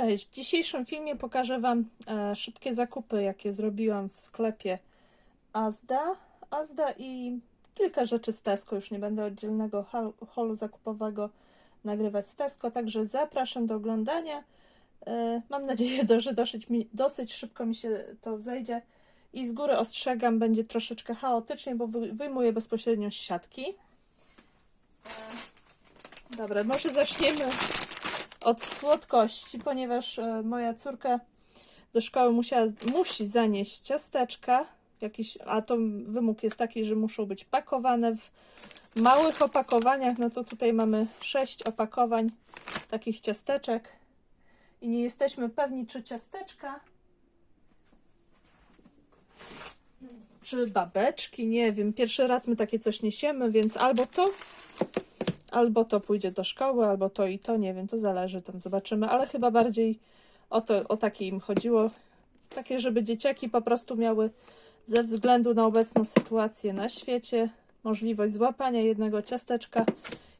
Cześć, w dzisiejszym filmie pokażę Wam e, szybkie zakupy, jakie zrobiłam w sklepie Asda. Asda i kilka rzeczy z Tesco, już nie będę oddzielnego holu zakupowego nagrywać z Tesco, także zapraszam do oglądania. E, mam nadzieję, że dosyć, dosyć szybko mi się to zejdzie i z góry ostrzegam, będzie troszeczkę chaotycznie, bo wy- wyjmuję bezpośrednio z siatki. E, Dobra, może zaczniemy od słodkości, ponieważ e, moja córka do szkoły musiała, musi zanieść ciasteczka, jakiś, a to wymóg jest taki, że muszą być pakowane w małych opakowaniach. No to tutaj mamy sześć opakowań takich ciasteczek i nie jesteśmy pewni, czy ciasteczka, czy babeczki, nie wiem. Pierwszy raz my takie coś niesiemy, więc albo to, albo to pójdzie do szkoły, albo to i to, nie wiem, to zależy, tam zobaczymy, ale chyba bardziej o to, o takie im chodziło, takie, żeby dzieciaki po prostu miały ze względu na obecną sytuację na świecie możliwość złapania jednego ciasteczka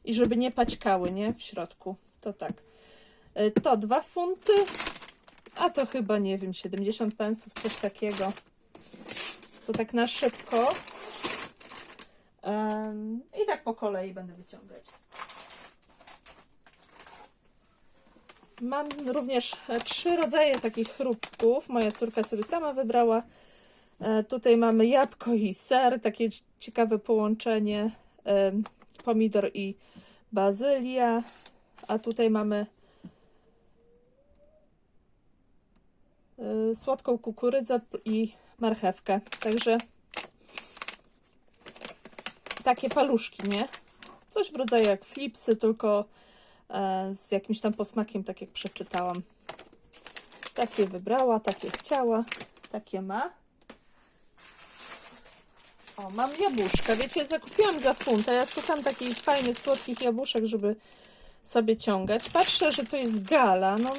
i żeby nie paćkały, nie, w środku, to tak. Y, To dwa funty, a to chyba, nie wiem, 70 pensów, coś takiego. To tak na szybko. I tak po kolei będę wyciągać. Mam również e, trzy rodzaje takich chrupków. Moja córka sobie sama wybrała. E, Tutaj mamy jabłko i ser, takie ciekawe połączenie. Pomidor i bazylia. A tutaj mamy e, słodką kukurydzę i marchewkę. Także takie paluszki, nie? Coś w rodzaju jak flipsy, tylko e, z jakimś tam posmakiem, tak jak przeczytałam. Takie wybrała, takie chciała, takie ma. O, mam jabłuszka. Wiecie, zakupiłam za funt, a ja szukam takich fajnych, słodkich jabłuszek, żeby sobie ciągać. Patrzę, że to jest gala. No,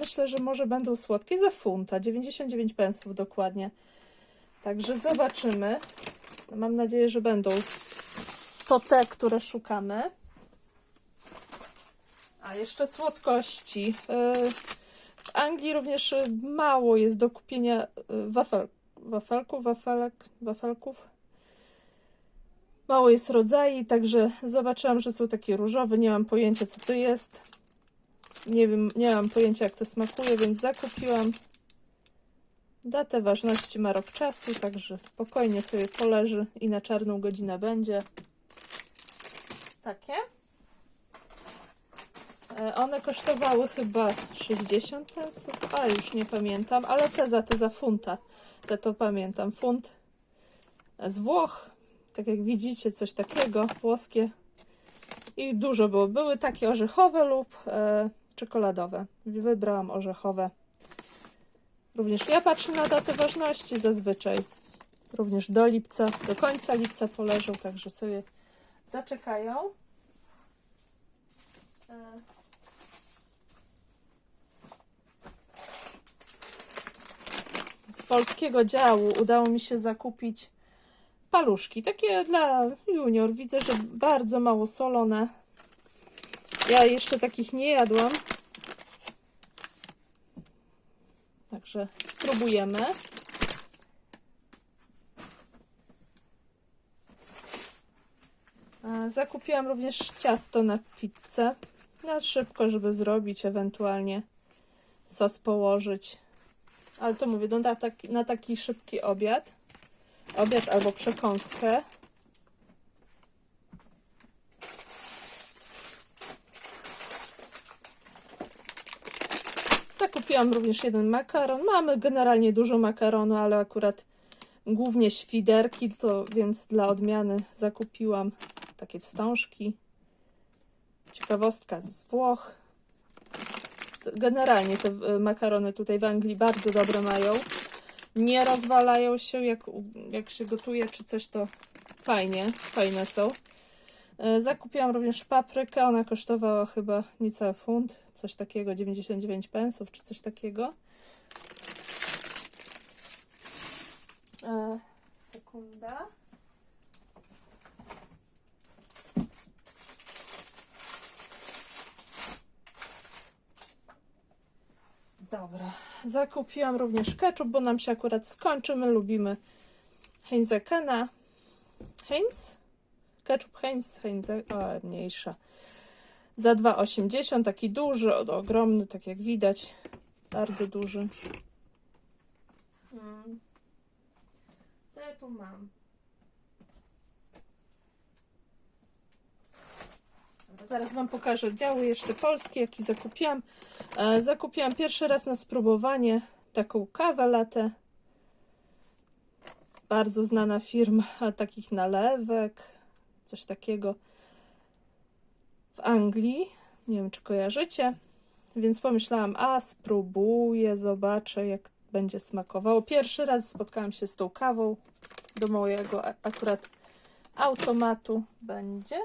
myślę, że może będą słodkie za funta. 99 pensów dokładnie. Także zobaczymy. Mam nadzieję, że będą to te, które szukamy. A jeszcze słodkości. Yy, W Anglii również y, mało jest do kupienia y, wafel, wafelków, wafelek, wafelków. Mało jest rodzajów, także zobaczyłam, że są takie różowe. Nie mam pojęcia, co to jest. Nie wiem, nie mam pojęcia, jak to smakuje, więc zakupiłam. Datę ważności ma rok czasu, także spokojnie sobie poleży i na czarną godzinę będzie. Takie. E, One kosztowały chyba 60 pensów, a już nie pamiętam, ale te za te za funta. Te to pamiętam. Funt z Włoch, tak jak widzicie, coś takiego, włoskie. I dużo było. Były takie orzechowe lub e, czekoladowe. Wybrałam orzechowe. Również ja patrzę na datę ważności zazwyczaj. Również do lipca, do końca lipca poleżą, także sobie zaczekają. Z polskiego działu udało mi się zakupić paluszki, takie dla junior. Widzę, że bardzo mało solone. Ja jeszcze takich nie jadłam. Także spróbujemy. E, Zakupiłam również ciasto na pizzę. Na szybko, żeby zrobić, ewentualnie sos położyć. Ale to mówię, no na taki, na taki szybki obiad. Obiad albo przekąskę. Zakupiłam również jeden makaron. Mamy generalnie dużo makaronu, ale akurat głównie świderki, to więc dla odmiany zakupiłam takie wstążki. Ciekawostka z Włoch. Generalnie te e, makarony tutaj w Anglii bardzo dobre mają. Nie rozwalają się, jak, jak się gotuje czy coś, to fajnie, fajne są. E, Zakupiłam również paprykę, ona kosztowała chyba niecały funt, coś takiego, 99 pensów czy coś takiego. E, Sekunda. Dobra, zakupiłam również ketchup, bo nam się akurat skończy. My lubimy Heinzekena. Heinz? Ketchup Heinz, Heinze, o, mniejsza. Za 2,80, taki duży, ogromny, tak jak widać. Bardzo duży. Hmm. Co ja tu mam? Zaraz Wam pokażę oddziały jeszcze polskie, jaki zakupiłam. E, zakupiłam pierwszy raz na spróbowanie taką kawę latę. Bardzo znana firma takich nalewek, coś takiego w Anglii. Nie wiem, czy kojarzycie. Więc pomyślałam, a spróbuję, zobaczę, jak będzie smakowało. Pierwszy raz spotkałam się z tą kawą do mojego akurat automatu będzie.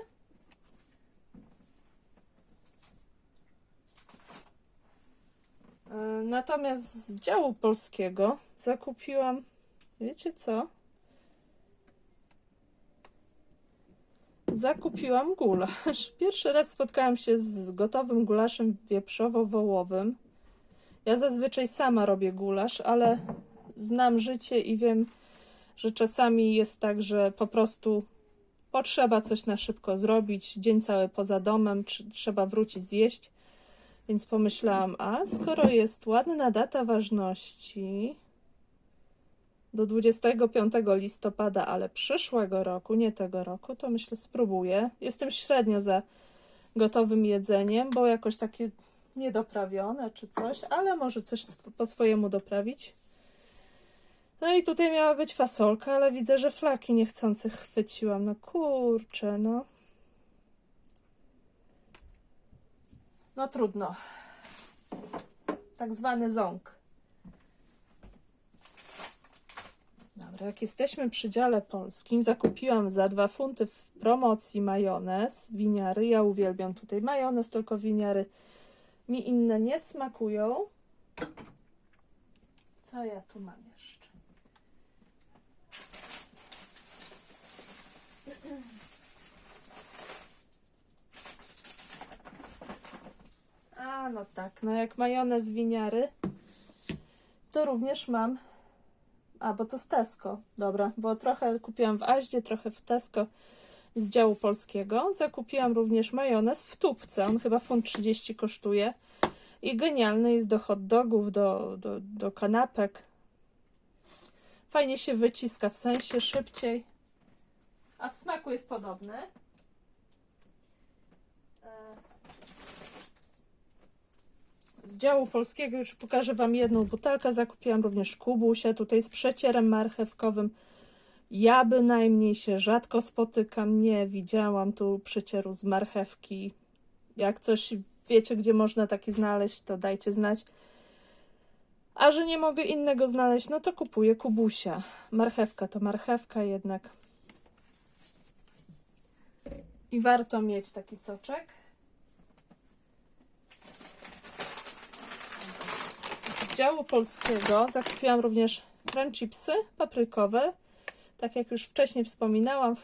Natomiast z działu polskiego zakupiłam, wiecie co? Zakupiłam gulasz. Pierwszy raz spotkałam się z gotowym gulaszem wieprzowo-wołowym. Ja zazwyczaj sama robię gulasz, ale znam życie i wiem, że czasami jest tak, że po prostu potrzeba coś na szybko zrobić, dzień cały poza domem, trzeba wrócić zjeść. Więc pomyślałam, a skoro jest ładna data ważności do 25 listopada, ale przyszłego roku, nie tego roku, to myślę spróbuję. Jestem średnio za gotowym jedzeniem, bo jakoś takie niedoprawione czy coś, ale może coś po swojemu doprawić. No i tutaj miała być fasolka, ale widzę, że flaki niechcący chwyciłam. No kurczę, no. No trudno. Tak zwany ząg. Dobra, jak jesteśmy przy dziale polskim, zakupiłam za 2 funty w promocji majonez, winiary. Ja uwielbiam tutaj majonez, tylko winiary mi inne nie smakują. Co ja tu mam jeszcze? A, no tak, no jak majonez winiary, to również mam. A, bo to z Tesco. Dobra, bo trochę kupiłam w Aździe, trochę w Tesco z działu polskiego. Zakupiłam również majonez w tubce. On chyba funt 30 kosztuje. I genialny jest do hot dogów, do, do, do kanapek. Fajnie się wyciska, w sensie szybciej. A w smaku jest podobny. E, z działu polskiego już pokażę Wam jedną butelkę. Zakupiłam również kubusia tutaj z przecierem marchewkowym. Ja bynajmniej się rzadko spotykam. Nie widziałam tu przecieru z marchewki. Jak coś wiecie, gdzie można taki znaleźć, to dajcie znać. A że nie mogę innego znaleźć, no to kupuję kubusia. Marchewka to marchewka jednak. I warto mieć taki soczek. Działu polskiego zakupiłam również crunchipsy paprykowe. Tak jak już wcześniej wspominałam, w, e,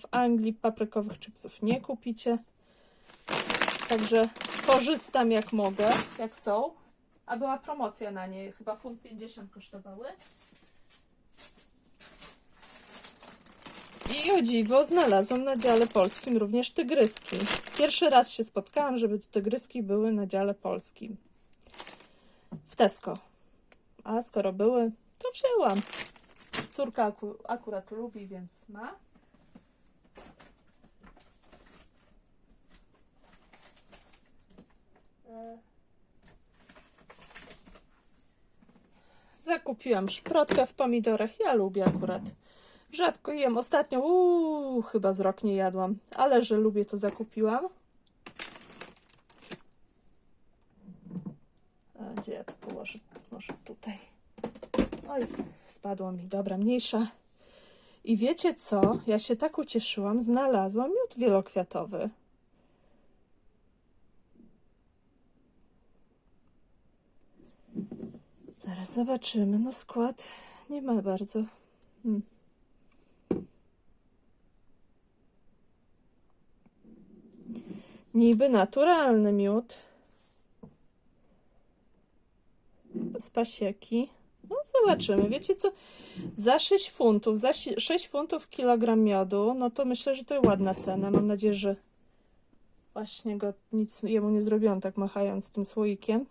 w Anglii paprykowych chipsów nie kupicie. Także korzystam jak mogę, jak są. A była promocja na nie, chyba funt 50 kosztowały. I o dziwo znalazłam na dziale polskim również tygryski. Pierwszy raz się spotkałam, żeby tygryski były na dziale polskim. Tesco. A skoro były, to wzięłam. Córka aku akurat lubi, więc ma. E. Zakupiłam szprotkę w pomidorach. Ja lubię akurat. Rzadko jem. Ostatnio, chyba z rok nie jadłam, ale że lubię, to zakupiłam. Gdzie położę? Może tutaj. Oj, spadło mi. Dobra, mniejsza. I wiecie co? Ja się tak ucieszyłam. Znalazłam miód wielokwiatowy. Zaraz zobaczymy. No skład nie ma bardzo. Hmm. Niby naturalny miód. Z pasieki. No zobaczymy. Wiecie co? Za 6 funtów, za si- 6 funtów kilogram miodu, no to myślę, że to ładna cena. Mam nadzieję, że właśnie go nic jemu nie zrobiłam tak machając tym słoikiem.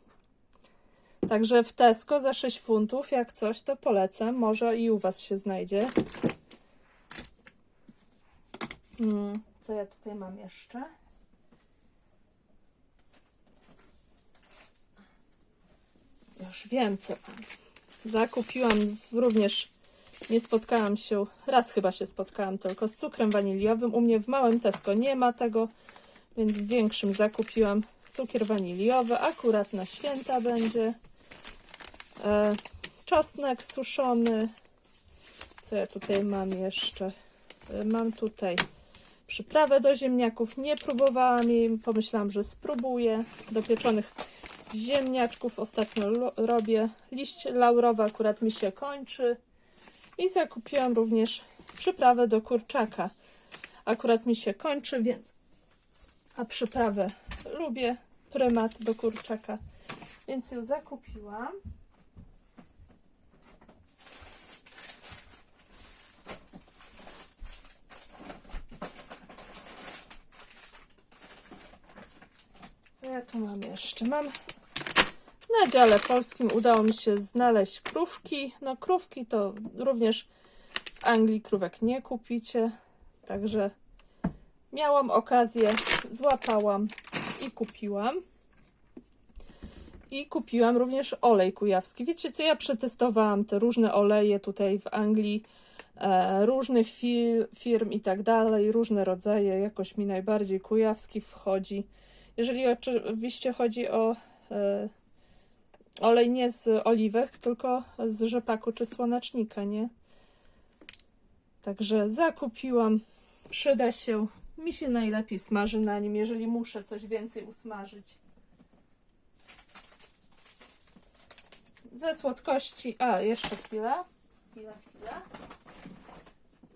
Także w Tesco za 6 funtów, jak coś, to polecam. Może i u Was się znajdzie. Mm, co ja tutaj mam jeszcze? Już wiem, co mam. Zakupiłam również, nie spotkałam się, raz chyba się spotkałam tylko z cukrem waniliowym. U mnie w małym Tesco nie ma tego, więc w większym zakupiłam cukier waniliowy. Akurat na święta będzie. E, czosnek suszony. Co ja tutaj mam jeszcze? E, mam tutaj przyprawę do ziemniaków. Nie próbowałam jej, pomyślałam, że spróbuję. Do pieczonych ziemniaczków ostatnio robię. Liść laurowy akurat mi się kończy. I zakupiłam również przyprawę do kurczaka. Akurat mi się kończy, więc a przyprawę lubię. Prymat do kurczaka. Więc ją zakupiłam. Co ja tu mam jeszcze? Mam na dziale polskim udało mi się znaleźć krówki. No krówki to również w Anglii krówek nie kupicie. Także miałam okazję, złapałam i kupiłam. I kupiłam również olej kujawski. Wiecie co, ja przetestowałam te różne oleje tutaj w Anglii, e, różnych fir firm i tak dalej, różne rodzaje. Jakoś mi najbardziej kujawski wchodzi. Jeżeli oczywiście chodzi o e, olej nie z oliwek, tylko z rzepaku czy słonecznika, nie? Także zakupiłam. Przyda się. Mi się najlepiej smaży na nim, jeżeli muszę coś więcej usmażyć. Ze słodkości. A, jeszcze chwilę. Chwilę, chwilę.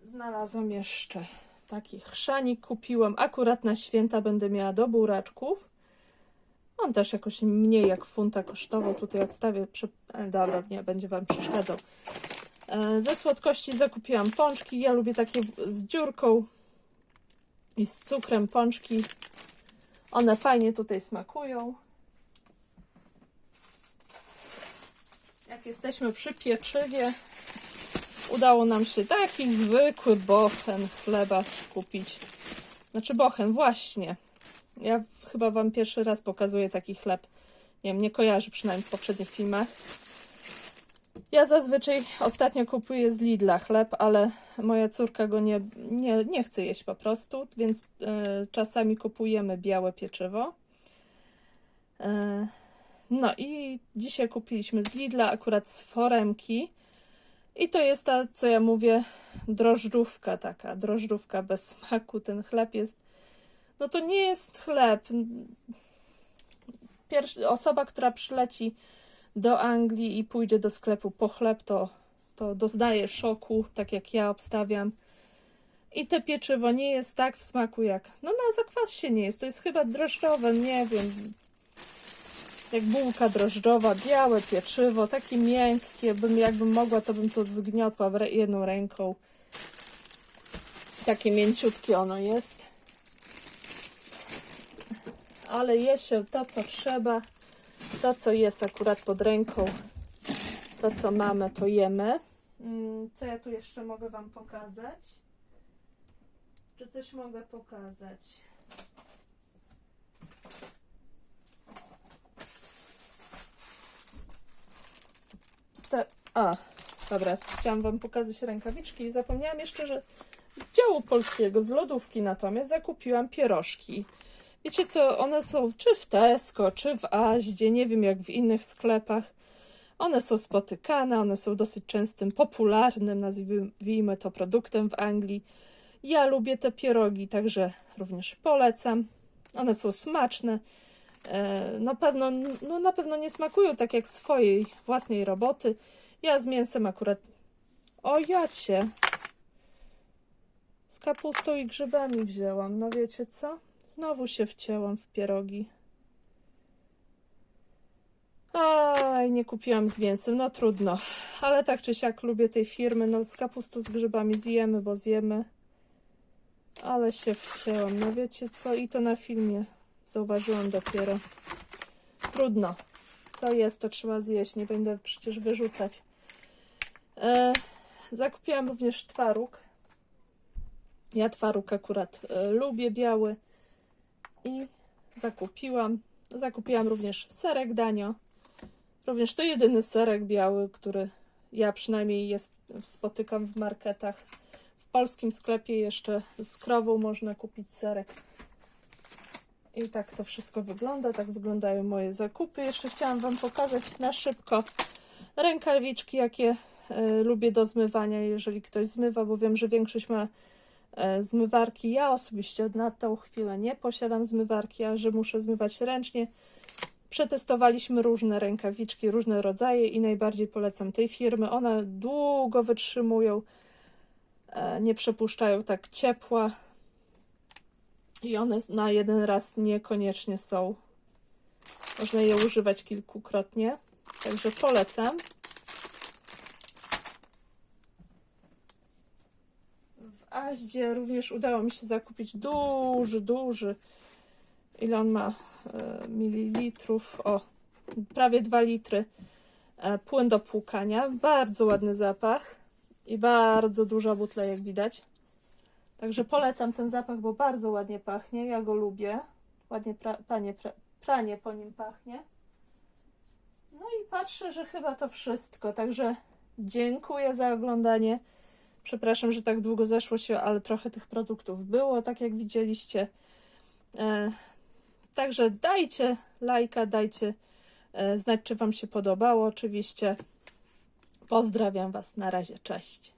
Znalazłam jeszcze taki chrzanik. Kupiłam akurat na święta. Będę miała do buraczków. On też jakoś mniej jak funta kosztował. Tutaj odstawię. Przy... E, dobra, nie będzie Wam przeszkadzał. E, Ze słodkości zakupiłam pączki. Ja lubię takie z dziurką i z cukrem pączki. One fajnie tutaj smakują. Jak jesteśmy przy pieczywie, udało nam się taki zwykły bochen chleba kupić. Znaczy bochen, właśnie. Ja chyba Wam pierwszy raz pokazuję taki chleb. Nie wiem, nie kojarzę przynajmniej w poprzednich filmach. Ja zazwyczaj ostatnio kupuję z Lidla chleb, ale moja córka go nie, nie, nie chce jeść po prostu, więc e, czasami kupujemy białe pieczywo. E, no i dzisiaj kupiliśmy z Lidla akurat z foremki. I to jest ta, co ja mówię, drożdżówka taka, drożdżówka bez smaku. Ten chleb jest, no to nie jest chleb. Osoba, która przyleci do Anglii i pójdzie do sklepu po chleb, to, to doznaje szoku, tak jak ja obstawiam. I te pieczywo nie jest tak w smaku jak. No na zakwasie nie jest. To jest chyba drożdżowe, nie wiem. Jak bułka drożdżowa, białe pieczywo, takie miękkie. Bym jakbym mogła, to bym to zgniotła jedną ręką. Takie mięciutkie ono jest. Ale je się to, co trzeba to, co jest akurat pod ręką, to, co mamy, to jemy. Mm, Co ja tu jeszcze mogę Wam pokazać? Czy coś mogę pokazać? A, dobra, chciałam Wam pokazać rękawiczki i zapomniałam jeszcze, że z działu polskiego, z lodówki natomiast zakupiłam pierożki. Wiecie co, one są czy w Tesco, czy w Aździe, nie wiem jak w innych sklepach. One są spotykane, one są dosyć częstym, popularnym, nazwijmy to, produktem w Anglii. Ja lubię te pierogi, także również polecam. One są smaczne. E, Na pewno, no na pewno nie smakują tak jak swojej własnej roboty. Ja z mięsem akurat. O jacie! Z kapustą i grzybami wzięłam. No wiecie co? Znowu się wcięłam w pierogi. Aj, nie kupiłam z mięsem, no trudno. Ale tak czy siak lubię tej firmy. No z kapustu z grzybami zjemy, bo zjemy. Ale się wcięłam. No wiecie co? I to na filmie zauważyłam dopiero. Trudno. Co jest, to trzeba zjeść. Nie będę przecież wyrzucać. E, zakupiłam również twaróg. Ja twaróg akurat e, lubię biały. I zakupiłam. Zakupiłam również serek danio. Również to jedyny serek biały, który ja przynajmniej jest, spotykam w marketach. W polskim sklepie jeszcze z krową można kupić serek. I tak to wszystko wygląda. Tak wyglądają moje zakupy. Jeszcze chciałam Wam pokazać na szybko rękawiczki, jakie e, lubię do zmywania, jeżeli ktoś zmywa, bo wiem, że większość ma zmywarki. Ja osobiście na tą chwilę nie posiadam zmywarki, a że muszę zmywać ręcznie. Przetestowaliśmy różne rękawiczki, różne rodzaje i najbardziej polecam tej firmy. One długo wytrzymują, e, nie przepuszczają tak ciepła i one na jeden raz niekoniecznie są. Można je używać kilkukrotnie, także polecam. W Aździe również udało mi się zakupić duży, duży. Ile on ma e, mililitrów? O, prawie 2 litry. E, płyn do płukania. Bardzo ładny zapach i bardzo duża butla, jak widać. Także polecam ten zapach, bo bardzo ładnie pachnie. Ja go lubię. Ładnie pra, panie, pra, pranie po nim pachnie. No i patrzę, że chyba to wszystko. Także dziękuję za oglądanie. Przepraszam, że tak długo zeszło się, ale trochę tych produktów było, tak jak widzieliście. E, także dajcie lajka, dajcie e, znać, czy Wam się podobało. Oczywiście pozdrawiam Was. Na razie, cześć.